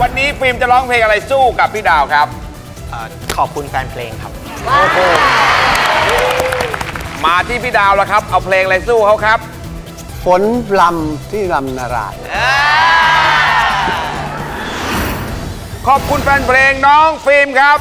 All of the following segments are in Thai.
วันนี้ฟิล์มจะร้องเพลงอะไรสู้กับพี่ดาวครับเอ่อขอบคุณแฟนเพลงครับ มาที่พี่ดาวแล้วครับ เอาเพลงอะไรสู้เขาครับ ฝนลำที่ลำนารายณ์ขอบคุณแฟนเพลงน้องฟิล์มครับ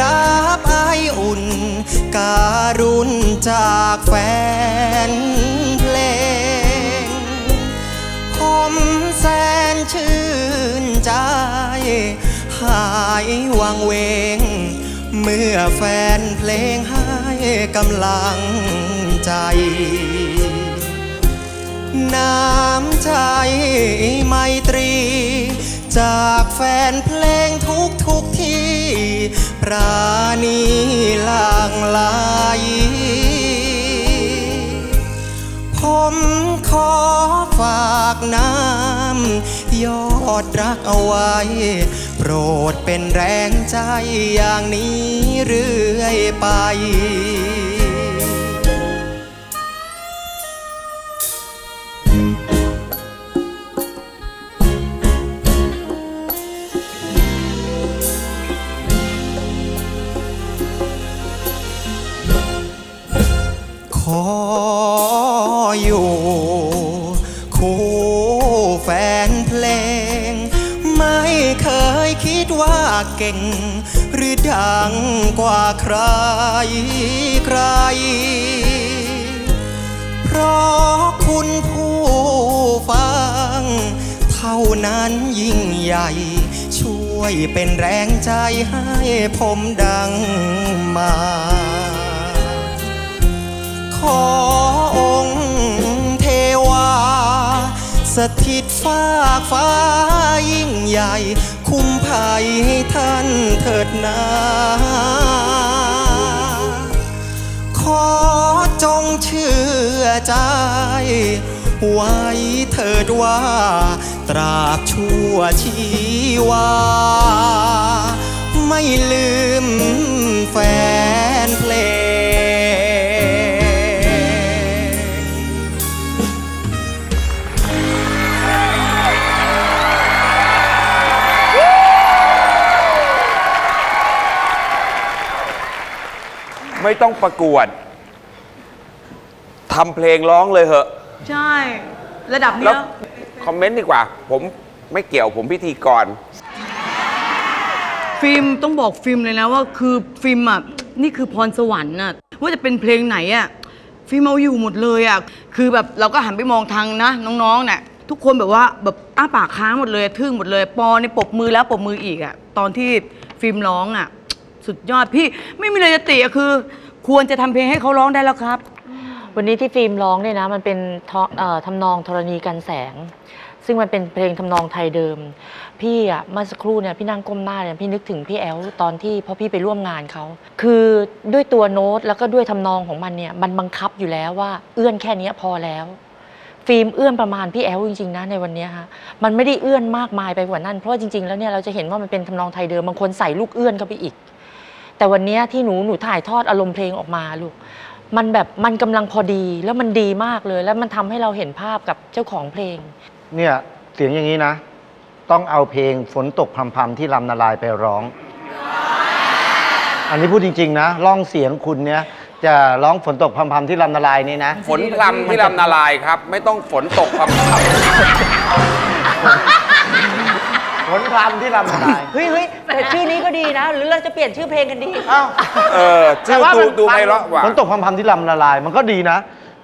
รับไออุ่น การุณจากแฟนเพลงผมแสนชื่นใจ หายวังเวง เมื่อแฟนเพลงให้กำลังใจน้ำใจไมตรี จากแฟนเพลง ราณีลางลายผมขอฝากน้ำยอดรักเอาไว้ โปรดเป็นแรงใจอย่างนี้เรื่อยไป อยู่ คู่แฟนเพลง ไม่เคยคิดว่าเก่ง หรือดังกว่าใครใคร เพราะคุณผู้ฟัง เท่านั้นยิ่งใหญ่ช่วยเป็นแรงใจให้ผมดังมา ขอ สถิตฟากฟ้ายิ่งใหญ่ คุ้มภัยให้ท่านเถิดนาขอจงเชื่อใจ ไว้เถิดว่า ตราบชั่วชีวา ไม่ลืมแฟนเพ ไม่ต้องประกวดทำเพลงร้องเลยเหอะ ใช่ ระดับแล้เนี้วยคอมเมนต์ดีกว่า ผมไม่เกี่ยวผมพิธีกร ฟิล์มต้องบอกฟิล์มเลยนะว่าคือฟิล์มอะนี่คือพรสวรรค์น่ะว่าจะเป็นเพลงไหนอะฟิล์มเอาอยู่หมดเลยอะคือแบบเราก็หันไปมองทางนะน้องๆเนี่ยทุกคนแบบว่าแบบอ้าปากค้างหมดเลย ทึ่งหมดเลย ปอในปรบมือแล้วปรบมืออีกอะตอนที่ฟิล์มร้องอะ สุดยอดพี่ไม่มีอะไรจะติอะคือ ควรจะทำเพลงให้เขาร้องได้แล้วครับ วันนี้ที่ฟิล์มร้องเนี่ยนะมันเป็นทอเอ่อทำนองธรณีกันแสง ซึ่งมันเป็นเพลงทำนองไทยเดิม พี่อะเมื่อสักครู่เนี่ยพี่นั่งก้มหน้าเนี่ยพี่นึกถึงพี่แอลตอนที่พอพี่ไปร่วมงานเขาคือด้วยตัวโน้ตแล้วก็ด้วยทำนองของมันเนี่ยมันบังคับอยู่แล้วว่าเอื้อนแค่เนี้ยพอแล้ว ฟิล์มเอื้อนประมาณพี่แอลจริงๆนะในวันเนี้ยฮะมันไม่ได้เอื้อนมากมายไปกว่านั้นเพราะว่าจริงๆแล้วเนี่ยเราจะเห็นว่ามันเป็นทำนองไทยเดิมบางคนใส่ลูกเอื้อนเข้าไปอีก แต่วันเนี้ยที่หนูหนูถ่ายทอดอารมณ์เพลงออกมาลูกมันแบบมันกำลังพอดีแล้วมันดีมากเลย แล้วมันทำให้เราเห็นภาพกับเจ้าของเพลง เนี่ยเสียงอย่างนี้นะ ต้องเอาเพลงฝนตกพรำๆที่ลำนาลายไปร้อง อันนี้พูดจริง ๆ นะร้องเสียงคุณเนี่ยจะร้องฝนตกพรำๆที่ลำนาลายนี่นะ ฝนพรำที่ลำนาลายครับ ไม่ต้องฝนตกพรำฝนพ รำที่ลำนาลายเฮ้ยเฮ้ยแต่ชื่อนี้ก็ดีนะ หรือเราจะเปลี่ยนชื่อเพลงกันดีเอ้า เออชื่อดูดูไพเราะกว่าฝนตกพรำๆที่ลำนาลาย มันก็ดีนะ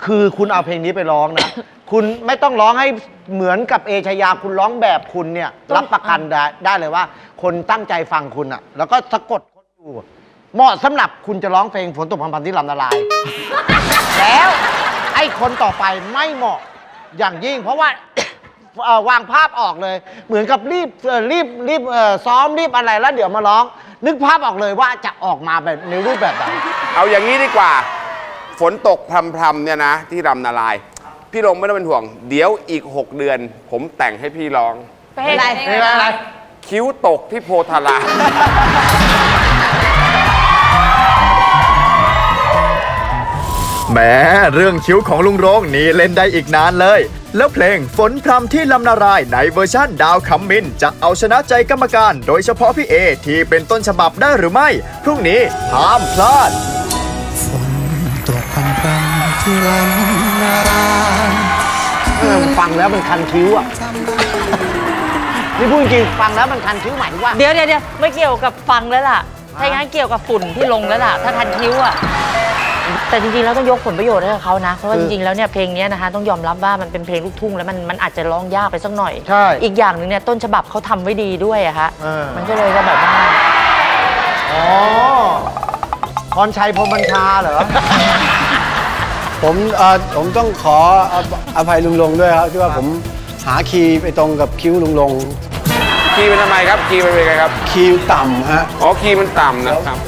คือคุณเอาเพลงนี้ไปร้องนะ คุณไม่ต้องร้องให้เหมือนกับเอชยาคุณร้องแบบคุณเนี่ย รับประกันได้ได้เลยว่า คนตั้งใจฟังคุณอะแล้วก็สะกดคนอยู่เหมาะสำหรับคุณจะร้องเพลงฝนตกพรำๆที่ลำนาลาย แล้วไอ้คนต่อไปไม่เหมาะอย่างยิ่ง เพราะว่า เอ่อวางภาพออกเลย เหมือนกับรีบเอ่อรีบรีบเอ่อซ้อมรีบอะไรแล้วเดี๋ยวมาร้อง นึกภาพออกเลยว่าจะออกมาแบบในรูปแบบไหนเอาอย่างนี้ดีกว่า ฝนตกพรำๆเนี่ยนะ ที่รำนาลาย พี่ลงไม่ต้องเป็นห่วง เดี๋ยวอีก 6 เดือน ผมแต่งให้พี่ร้อง เพลงอะไรไม่เป็นไร คิ้วตกที่โพธาราม แหมเรื่องคิ้วของลุงโรงนี่เล่นได้อีกนานเลย แล้วเพลงฝนพรำที่ลำนารายในเวอร์ชั่นดาวคำมิน จะเอาชนะใจกรรมการ โดยเฉพาะพี่เอที่เป็นต้นฉบับได้หรือไม่ พรุ่งนี้ห้ามพลาด ฝนตกพรำพรำที่ลำนารายเออฟังแล้วมันคันคิ้วอะนี่พูดจริงๆฟังแล้วมันคันคิ้วหมายถึงว่า เดี๋ยวเดี๋ยวเดี๋ยวไม่เกี่ยวกับฟังแล้วล่ะถ้าอย่างนั้นเกี่ยวกับฝุ่นที่ลงแล้วล่ะ ถ้าทันคิ้วอะ แต่จริงๆแล้วต้องยกผลประโยชน์ให้กับเขานะ เพราะว่าคืจอริงๆแล้วเนี่ยเพลงเนี้ยนะคะต้องยอมรับว่ามันเป็นเพลงลูกทุ่งแล้วมันมันอาจจะร้องยากไปสักหน่อย ใช่ อีกอย่างหนึ่งเนี่ยต้นฉบับเขาทำไว้ดีด้วยอะฮะเออมันก็เลยจะแบบว่าอ๋อพรชัยพรหมบัญชาเหรอ ผมเอ่อผมต้องขออภอภัยลุงลงด้วยครับที่ว่าผมหาคีย์ไปตรงกับคิ้วลุงลงคีย์เป็นทำไมครับคีย์เป็นยังไงครับ คีย์ต่ำฮะ อ๋อคีย์มันต่ำนะครับ